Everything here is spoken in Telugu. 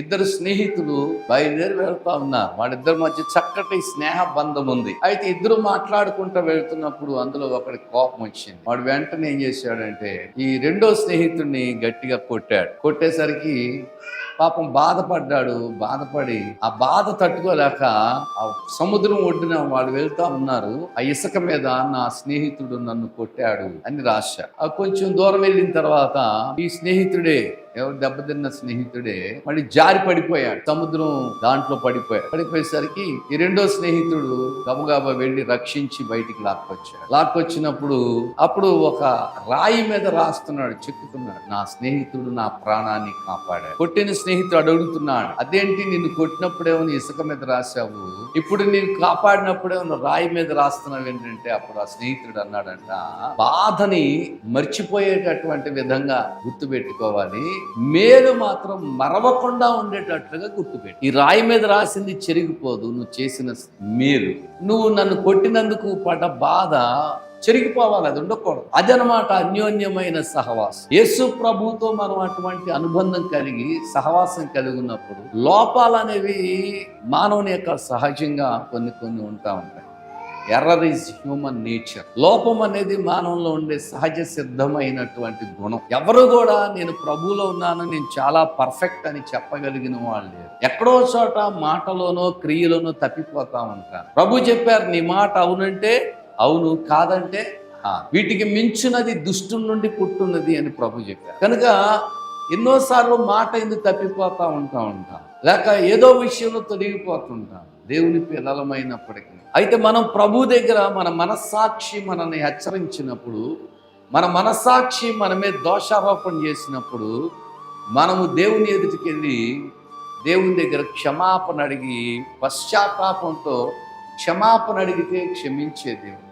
ఇద్దరు స్నేహితులు బయలుదేరి వెళ్తా ఉన్నారు. వాళ్ళిద్దరి మధ్య చక్కటి స్నేహ బంధం ఉంది అయితే ఇద్దరు మాట్లాడుకుంటూ వెళ్తున్నప్పుడు అందులో ఒకటి కోపం వచ్చింది. వాడు వెంటనే ఏం చేశాడంటే ఈ రెండో స్నేహితుడిని గట్టిగా కొట్టాడు. కొట్టేసరికి పాపం బాధపడ్డాడు బాధపడి ఆ బాధ తట్టుకోలేక ఆ సముద్రం ఒడ్డున వాళ్ళు వెళ్తా ఉన్నారు. ఆ ఇసుక మీద నా స్నేహితుడు నన్ను కొట్టాడు అని రాశాడు ఆ కొంచెం దూరం వెళ్ళిన తర్వాత ఈ స్నేహితుడే ఎవరు దెబ్బతిన్న స్నేహితుడే మళ్ళీ జారి పడిపోయాడు. సముద్రం దాంట్లో పడిపోయాడు. పడిపోయేసరికి ఈ రెండో స్నేహితుడు గబగబా వెళ్ళి రక్షించి బయటికి లాక్కొచ్చాడు. లాక్కొచ్చినప్పుడు అప్పుడు ఒక రాయి మీద రాస్తున్నాడు చెక్కుతున్నాడు. నా స్నేహితుడు నా ప్రాణాన్ని కాపాడాడు. కొట్టిన స్నేహితుడు అడుగుతున్నాడు అదేంటి నిన్ను కొట్టినప్పుడేమో ఇసుక మీద రాశావు? ఇప్పుడు నేను కాపాడినప్పుడేమో రాయి మీద రాస్తున్నావు ఏంటంటే? అప్పుడు ఆ స్నేహితుడు అన్నాడంట బాధని మర్చిపోయేటటువంటి విధంగా గుర్తుపెట్టుకోవాలి. మేలు మాత్రం మరవకుండా ఉండేటట్లుగా గుర్తుపెట్టు. ఈ రాయి మీద రాసింది చెరిగిపోదు నువ్వు చేసిన మేలు. నువ్వు నన్ను కొట్టినందుకు పడ్డ బాధ చెరిగిపోవాలి అది ఉండకూడదు. అదనమాట అన్యోన్యమైన సహవాసం. యేసు ప్రభుతో మనం అటువంటి అనుబంధం కలిగి సహవాసం కలిగి ఉన్నప్పుడు లోపాలు అనేవి మానవుని యొక్క సహజంగా కొన్ని కొన్ని ఉంటా ఉంటాయి. ఎర్రర్ ఈజ్ హ్యూమన్ నేచర్ లోపం అనేది మానవంలో ఉండే సహజ సిద్ధమైనటువంటి గుణం. ఎవరు కూడా నేను ప్రభువులో ఉన్నాను నేను చాలా పర్ఫెక్ట్ అని చెప్పగలిగిన వాళ్ళు ఎక్కడో చోట మాటలోనో క్రియలోనో తప్పిపోతా ఉంటారు. ప్రభు చెప్పారు నీ మాట అవునంటే అవును కాదంటే వీటికి మించినది దుష్టు నుండి పుట్టున్నది అని ప్రభు చెప్పారు. కనుక ఎన్నోసార్లు మాట ఎందుకు తప్పిపోతా ఉంటా ఉంటాం. లేక ఏదో విషయంలో తొలగిపోతుంటాం. దేవుని పిల్లలమైనప్పటికీ. అయితే మనం ప్రభు దగ్గర మన మనస్సాక్షి మనల్ని హెచ్చరించినప్పుడు మన మనస్సాక్షి మనమే దోషారోపణ చేసినప్పుడు మనము దేవుని ఎదుటికి వెళ్ళి దేవుని దగ్గర క్షమాపణ అడిగి పశ్చాత్తాపంతో క్షమాపణ అడిగితే క్షమించే దేవుడు.